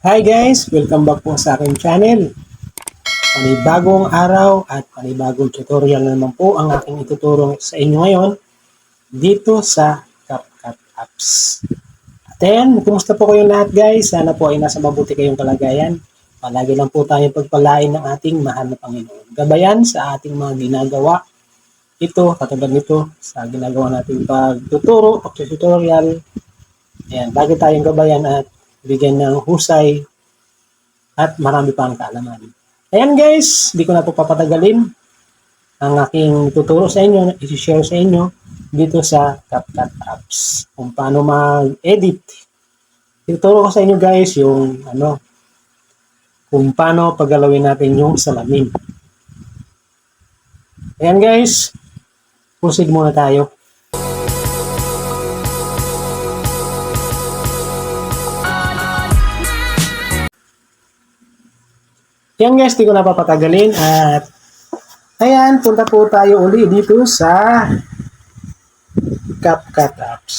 Hi guys! Welcome back po sa aking channel. Panibagong araw at panibagong tutorial na naman po ang aking ituturo sa inyo ngayon dito sa CapCut Apps. At then, kumusta po kayong lahat guys? Sana po ay nasa mabuti kayong kalagayan. Palagi lang po tayong pagpalain ng ating mahal na Panginoon. Gabayan sa ating mga ginagawa. Ito, katulad nito, sa ginagawa nating pagtuturo o tutorial. Ayan, lagi tayong gabayan at bigyan ng husay at marami pang kaalaman. Ayan guys, di ko na po papatagalin ang aking tuturo sa inyo, isi-share sa inyo dito sa CapCut Apps kung paano mag-edit. Ituturo ko sa inyo guys yung ano, kung paano paggalawin natin yung salamin. Ayan guys, proceed muna tayo. Yan guys, di ko na papatagalin at ayan, punta po tayo uli dito sa CapCut Apps.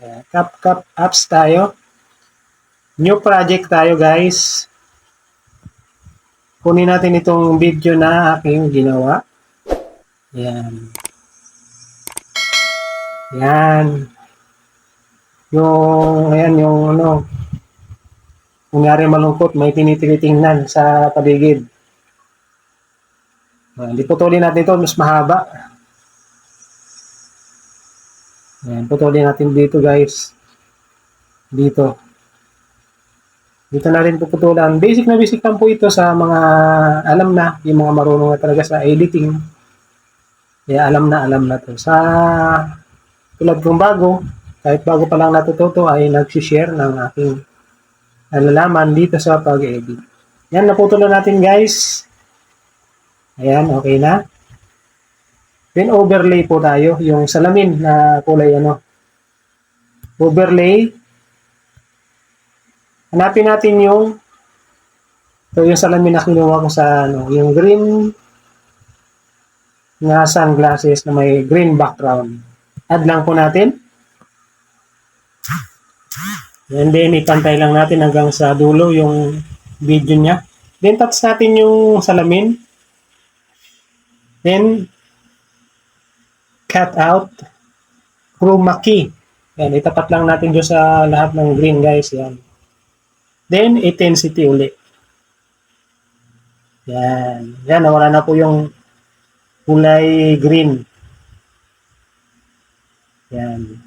Ayan, CapCut Apps tayo. New project tayo guys. Kunin natin itong video na aking ginawa. Yan. Yan. Yung, ayan, yung ano, kunyari malungkot, may tinitinitingnan sa paligid. Ayan, di putulin natin ito, mas mahaba. Ayan, putulin natin dito guys. Dito. Dito na rin puputulan. Basic na basic lang po ito sa mga alam na, yung mga marunong na talaga sa editing. Kaya alam na, alam na to. Sa tulad kong bago, kahit bago pa lang natututo ay nag-share ng aking nalalaman dito sa pag-edit. Yan, naputulan natin guys. Ayan, okay na. Then overlay po tayo, yung salamin na kulay ano. Overlay. Hanapin natin yung ito yung salamin na kinuha ko sa ano, yung green na sunglasses na may green background. Add lang po natin. And then, ipantay lang natin hanggang sa dulo yung video niya. Then, touch natin yung salamin. Then, cut out chroma key. Yan, itapat lang natin doon sa lahat ng green guys. Yan. Then, intensity uli. Yan. Yan, nawala na po yung kulay green. Yan.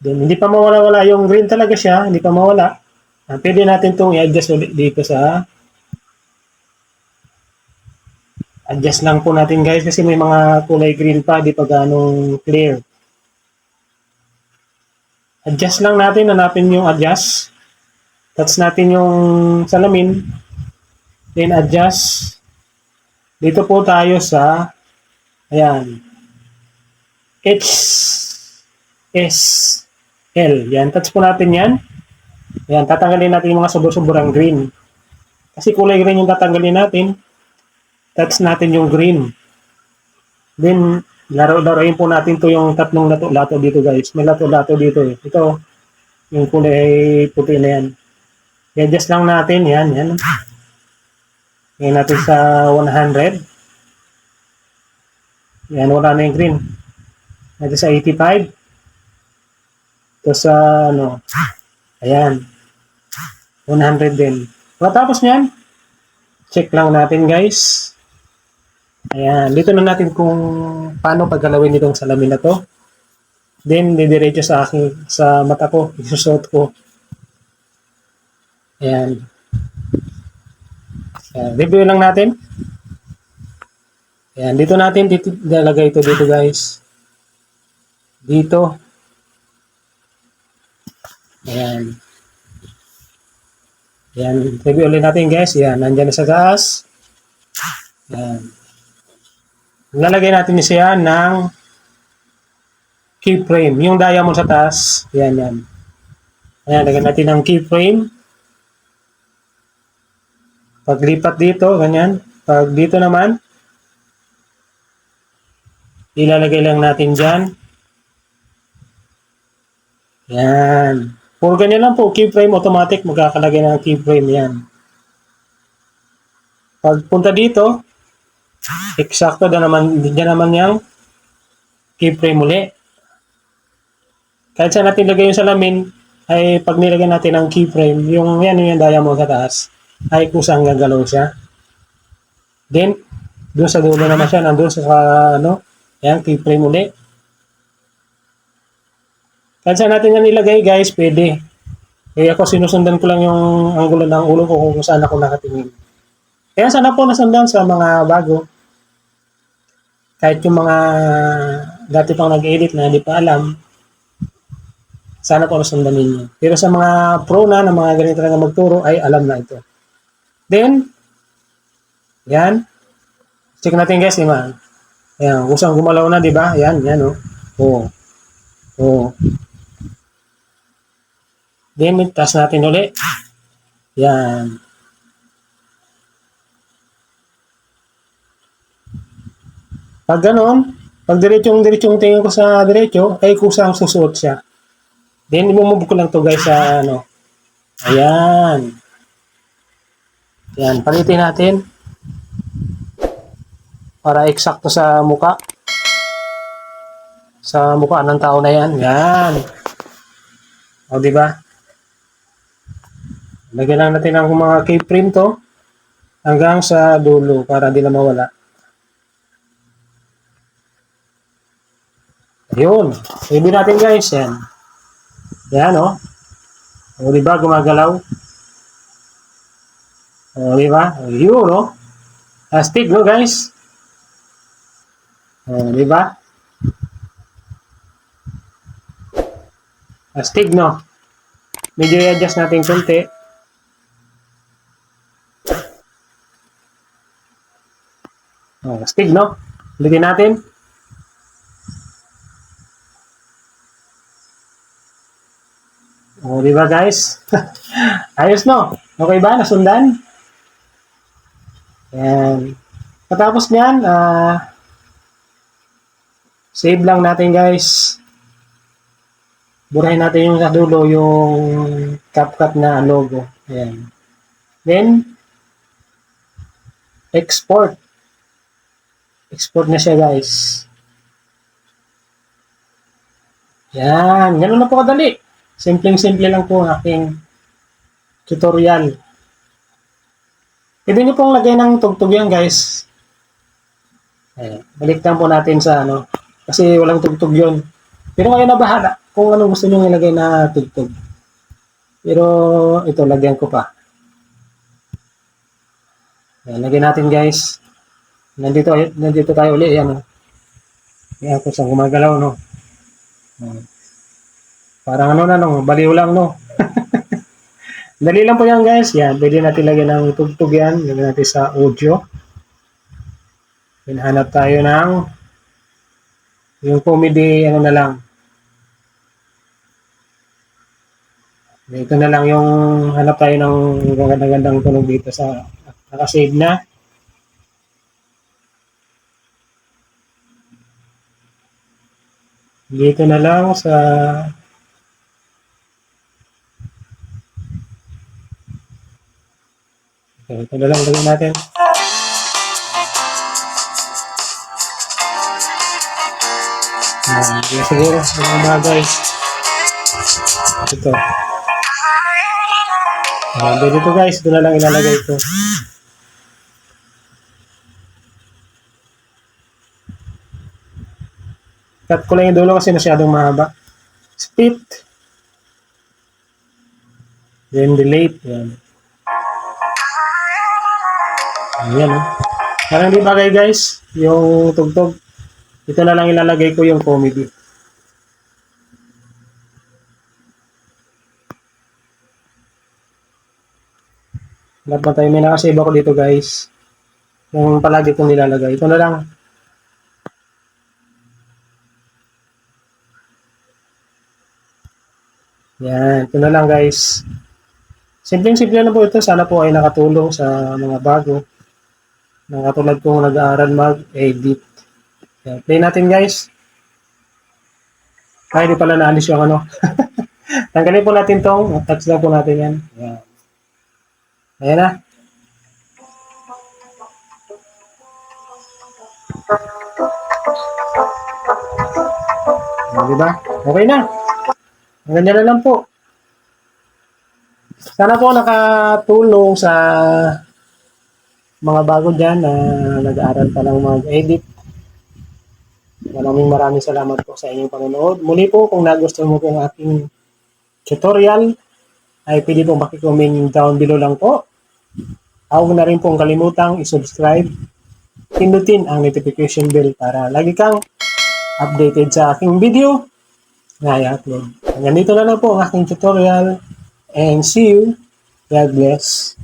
Then, hindi pa mawala-wala yung green talaga siya, hindi pa mawala. Ah, pwede natin itong i-adjust ulit dito sa adjust lang po natin guys kasi may mga kulay green pa, di pa ganong clear. Adjust lang natin, hanapin yung adjust. Touch natin yung salamin. Then adjust. Dito po tayo sa ayan. H S L. Yan, touch po natin yan. Yan, tatanggalin natin yung mga subur-suburang green. Kasi kulay green yung tatanggalin natin. Touch natin yung green. Then, laro-laroin po natin to yung tatlong lato-lato dito guys. May lato-lato dito eh. Ito, yung kulay puti na yan. I-adjust lang natin. Yan, yan. Ngayon natin sa 100. Yan, wala na yung green. Natin sa 85. Ito sa ano, ayan, 100 din. Matapos niyan, check lang natin guys. Ayan, dito na natin kung paano paggalawin itong salamin na to. Then, didiretso sa aking, sa mata ko, isusot ko. Ayan. Ayan, review lang natin. Ayan, dito natin, dito, lalagay ito dito guys. Dito. Ayan. Ayan. Review ulit natin guys. Ayan. Nandyan na sa taas. Ayan. Lalagay natin siya ng keyframe. Yung diamond sa taas. Ayan, yan. Ayan. Lagyan natin ng keyframe. Paglipat dito, ganyan. Pag dito naman, ilalagay lang natin dyan. Yan. Puro ganyan lang po, keyframe automatic, magkakalagay ng keyframe yan. Pagpunta dito, eksakto na naman, dyan naman yung keyframe uli. Kahit saan natin lagay yung salamin, ay pag nilagay natin ang keyframe, yung yan yung diamond sa taas, ay kusang gagalaw siya. Then, doon sa dulo naman siya, nandun sa ano, yan, keyframe uli. Kahit saan natin yan ilagay, guys, pwede. Eh ako sinusundan ko lang yung anggulo ng ulo ko kung saan ako nakatingin. Kaya sana po nasundan sa mga bago. Kahit yung mga dati pang nag-edit na hindi pa alam, sana po nasundan ninyo. Pero sa mga pro na, na mga ganito talaga magturo, ay alam na ito. Then, yan. Check natin guys, lima. Ayan, kusang gumalaw na, di ba? Yan, yan, oh. Oo. Oo. Then, taas natin uli. Yan. Pag ganon, pag diretsong diretsong tingin ko sa diretso, ay kusang susuot siya. Then, imumove ko lang to guys sa ano. Ayan. Yan, palitin natin. Para eksakto sa muka. Sa mukha ng tao na yan. Yan. O, di ba? Lagyan lang natin ang mga keyframe to hanggang sa dulo para di na mawala. Ayun. Sabi natin guys, yan. Yan, oh. O, di ba, gumagalaw? O, di ba? Ayun, oh. Astig, no, guys? O, di ba? Astig, no? Medyo i-adjust natin konti. Oh, astig, no? Lagyan natin. O, di ba guys? Ayos no? Okay ba? Nasundan? Yan. Patapos niyan, ah, save lang natin guys. Burahin natin yung sa dulo, yung CapCut na logo. Ayan. Then, export. Export na siya guys. Yan. Ganun na po kadali. Simpleng-simple lang po ang aking tutorial. Pwede niyo pong lagay ng tugtog yan, guys. Ayan. Balik lang po natin sa ano. Kasi walang tugtog yun. Pero ngayon na bahala kung ano gusto niyo ilagay na tugtog. Pero ito, lagyan ko pa. Ayan, lagyan natin, guys. Nandito, nandito tayo uli. Ayan, oh. Ayan, kung saan gumagalaw, no. Ayan. Parang ano na, no? Baliw lang, no? Dali lang po yan, guys. Yan, pwede natin lagyan ng tugtog yan. Lagyan natin sa audio. Hinahanap tayo ng yung comedy, ano na lang. Ito na lang yung hanap tayo ng gandang-gandang tunog dito sa nakasave na. Dito na lang sa Okay, ito na lang gawin natin. Ah, yun siguro, mga bagay. Ito. Ah, dito guys, ito na lang ilalagay ito. Cut ko lang yung dulo kasi masyadong mahaba. Split. Then delete. Yan. Ayan, oh. Parang di bagay guys, yung tugtog. Ito na lang ilalagay ko yung comedy. Lahat na tayo, may nakasave ako dito guys. Yung palagi kong nilalagay. Ito na lang. Yan, ito na lang guys. Simpleng-simple na po ito. Sana po ay nakatulong sa mga bago na katulad kong nag-aaral mag-edit. Yan, play natin guys. Ay, di pala naalis yung ano. Tanggalin po natin tong, touch lang po natin yan. Ayan. Ayan na. O, diba? Okay na. Ganyan na lang po. Sana po nakatulong sa mga bago dyan na nag-aaral pa lang mag-edit. Maraming maraming salamat po sa inyong panonood. Muli po, kung nagustuhan mo po ang aking tutorial, ay pwede po makicomment down below lang po. Huwag na rin pong kalimutang i-subscribe. Pindutin ang notification bell para lagi kang updated sa aking video na i-upload. Hanggang dito na lang po ang aking tutorial and see you. God bless.